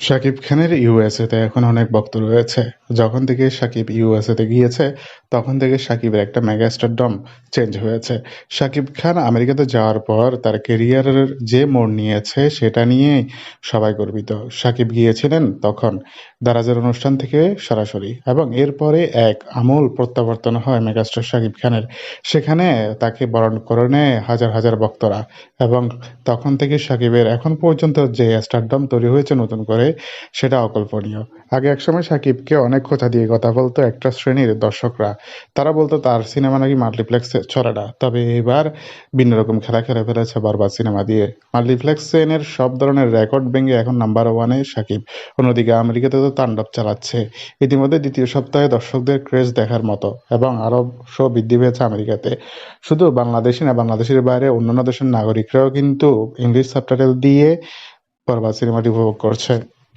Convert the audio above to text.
শাকিব খানের ইউএসএতে এখন অনেক ভক্ত রয়েছে। যখন থেকে শাকিব ইউএসএতে গিয়েছে, তখন থেকে শাকিবের একটা মেগা স্টারডম চেঞ্জ হয়েছে। শাকিব খান আমেরিকাতে যাওয়ার পর তার কেরিয়ারের যে মোড় নিয়েছে, সেটা নিয়েই সবাই গর্বিত। শাকিব গিয়েছিলেন তখন দারাজের অনুষ্ঠান থেকে সরাসরি এবং এরপরে এক আমূল প্রত্যাবর্তন হয় মেগাস্টার শাকিব খানের। সেখানে তাকে বরণ করে নেয় হাজার হাজার ভক্তরা এবং তখন থেকে শাকিবের এখন পর্যন্ত যে স্টারডম তৈরি হয়েছে নতুন করে সেটা অকল্পনীয়। আগে একসময় শাকিবকে অনেক খোঁচা দিয়ে কথা বলতো একটা শ্রেণির দর্শকরা। তারা বলতো তার সিনেমা নাকি মাল্টিপ্লেক্সে না। তবে এবার ভিন্ন রকম খেলা খেলে ফেলেছে বারবার সিনেমা দিয়ে। মাল্টিপ্লেক্স চেনের সব ধরনের রেকর্ড ভেঙে এখন নাম্বার ওয়ানে শাকিব অন্যদিকে আমেরিকাতে তো তাণ্ডব চালাচ্ছে। ইতিমধ্যে দ্বিতীয় সপ্তাহে দর্শকদের ক্রেজ দেখার মতো এবং আরও শো বৃদ্ধি পেয়েছে আমেরিকাতে। শুধু বাংলাদেশি না, বাংলাদেশের বাইরে অন্যান্য দেশের নাগরিকরাও কিন্তু ইংলিশ সাবটাইটেল দিয়ে বরবাদ সিনেমাটি উপভোগ করছে।